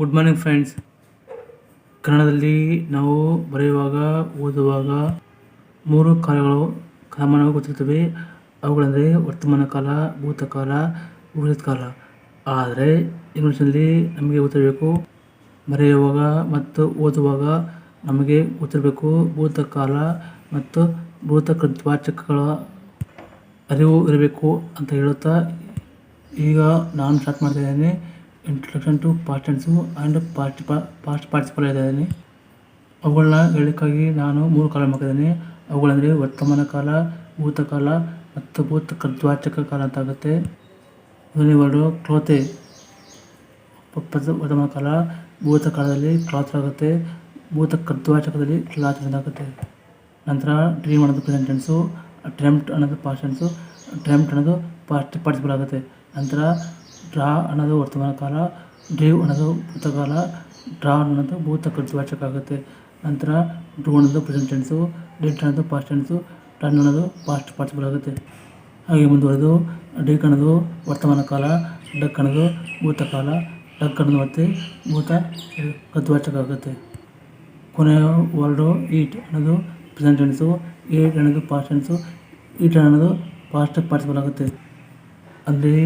Good morning friends ಕನ್ನಡದಲ್ಲಿ ನಾವು ಬರೆಯುವಾಗ, ಓದುವಾಗ ಮೂರು ಕಾಲಗಳು ಸಾಮಾನ್ಯವಾಗಿ ಗೊತ್ತಿರ್ತವೆ. ಅವುಗಳೆಂದರೆ ವರ್ತಮಾನ ಕಾಲ ಭೂತಕಾಲ ಉಳಿದ ಕಾಲ. ಆದರೆ ಇಂಗ್ಲೀಷ್ನಲ್ಲಿ ನಮಗೆ ಗೊತ್ತಿರಬೇಕು, ಬರೆಯುವಾಗ ಮತ್ತು ಓದುವಾಗ ನಮಗೆ ಗೊತ್ತಿರಬೇಕು ಭೂತಕಾಲ ಮತ್ತು ಭೂತಕೃದ್ವಾಚಕಗಳ ಅರಿವು ಇರಬೇಕು ಅಂತ ಹೇಳುತ್ತಾ ಈಗ ನಾನು ಸ್ಟಾರ್ಟ್ ಮಾಡ್ತಾ ಇದ್ದೇನೆ. Introduction to past tense and past past participle ಇದ್ದೀನಿ. ಅವುಗಳನ್ನ ಹೇಳಕ್ಕಾಗಿ ನಾನು ಮೂರು ಕಾಲ ಮಾಡಿದ್ದೇನೆ ಅವುಗಳಂದರೆ ವರ್ತಮಾನ ಕಾಲ ಭೂತಕಾಲ ಮತ್ತು ಭೂತ ಕರ್ದ್ವಾಚಕ ಕಾಲ ಅಂತ ಆಗುತ್ತೆ. ಮೊದಲನೇ ವರ್ಡು ಕ್ಲೋತೆ ವರ್ತಮಾನ ಕಾಲ ಭೂತಕಾಲದಲ್ಲಿ ಕ್ಲಾತ್ ಆಗುತ್ತೆ. ಭೂತ ಕರ್ದ್ವಾಚಕದಲ್ಲಿ ಕ್ಲಾತ್ ಆಗುತ್ತೆ. ನಂತರ ಡ್ರೀಮ್ ಅನ್ನೋದು ಪ್ರೆಸೆಂಟ್ ಟೆನ್ಸು ಅನ್ನೋದು ಪಾಸ್ಟ್ ಟೆನ್ಸು ಅನ್ನೋದು ಪಾಸ್ಟ್ ಪಾರ್ಟಿಸಿಪಲ್ ಆಗುತ್ತೆ. ನಂತರ ಡ್ರಾ ಅನ್ನೋದು ವರ್ತಮಾನ ಕಾಲ, ಡ್ರೀವ್ ಅನ್ನೋದು ಭೂತಕಾಲ, ಡ್ರಾ ಅನ್ನೋದು ಭೂತ ಕೃತವಾಚಕ ಆಗುತ್ತೆ. ನಂತರ ಡ್ರೂ ಅನ್ನೋದು ಪ್ರೆಸೆಂಟ್ ಟೆನ್ಸು, ಡಿಟ್ ಅನ್ನೋದು ಪಾಸ್ಟ್ ಟೆನ್ಸು ಟನ್ ಅನ್ನೋದು ಪಾಸ್ಟ್ ಪಾರ್ಟಿಸಿಪಲ್ ಆಗುತ್ತೆ. ಹಾಗೆ ಮುಂದುವರೆದು, ಡಿಕ್ ಅನ್ನೋದು ವರ್ತಮಾನ ಕಾಲ, ಡಕ್ ಅನ್ನೋದು ಭೂತಕಾಲ ಡಕ್ ಅನ್ನೋದು ಮತ್ತೆ ಭೂತ ಕೃತವಾಚಕ ಆಗುತ್ತೆ. ಕೊನೆಯ ವರ್ಡು ಈಟ್ ಅನ್ನೋದು ಪ್ರೆಸೆಂಟ್ ಟೆನ್ಸು ಏಟ್ ಅನ್ನೋದು ಪಾಸ್ಟ್ ಟೆನ್ಸು, ಈಟ್ ಅನ್ನೋದು ಪಾಸ್ಟ್ ಪಾರ್ಟಿಸಿಪಲ್ ಆಗುತ್ತೆ. ಅಲ್ಲಿ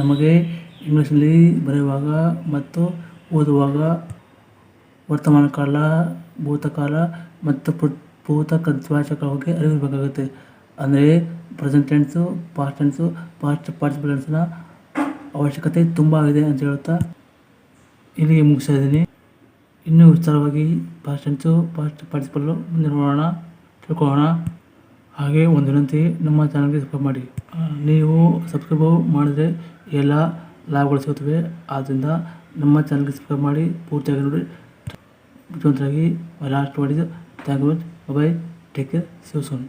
ನಮಗೆ ಇಂಗ್ಲೀಷಲ್ಲಿ ಬರೆಯುವಾಗ ಮತ್ತು ಓದುವಾಗ ವರ್ತಮಾನ ಕಾಲ, ಭೂತಕಾಲ ಮತ್ತು ಪು- ಭೂತ ಕದ್ವಾಚಕಾಲ ಬಗ್ಗೆ ಅರಿವಿರಬೇಕಾಗುತ್ತೆ. ಅಂದರೆ present tense, past tense, past participle ಟೆನ್ಸ್ನ ಅವಶ್ಯಕತೆ ತುಂಬ ಇದೆ ಅಂತ ಹೇಳುತ್ತಾ ಇಲ್ಲಿಗೆ ಮುಗಿಸ್ತಾ ಇದ್ದೀನಿ. ಇನ್ನೂ ವಿಸ್ತಾರವಾಗಿ ಪಾಸ್ಟ್ ಟೆನ್ಸು, ಪಾಸ್ಟ್ ಪಾರ್ಟಿಸಿಪಲ್ಲು ಮುಂದೆ ನೋಡೋಣ, ತಿಳ್ಕೊಳ್ಳೋಣ. ಹಾಗೆ ಒಂದು ವಿನಂತಿ, ನಮ್ಮ ಚಾನಲ್ಗೆ ಸಬ್ಸ್ಕ್ರೈಬ್ ಮಾಡಿ. ನೀವು ಸಬ್ಸ್ಕ್ರೈಬ್ ಮಾಡಿದರೆ ಎಲ್ಲ ಲಾಭಗಳು ಸಿಗುತ್ತವೆ ಆದ್ದರಿಂದ ನಮ್ಮ ಚಾನಲ್ಗೆ ಸಬ್ಸ್ಕ್ರೈಬ್ ಮಾಡಿ, ಪೂರ್ತಿಯಾಗಿ ನೋಡಿ. ಬುದ್ಧಿವಂತರಾಗಿ ಲಾಸ್ಟ್ ಮಾಡಿದ್ದು thank you bye take care see you soon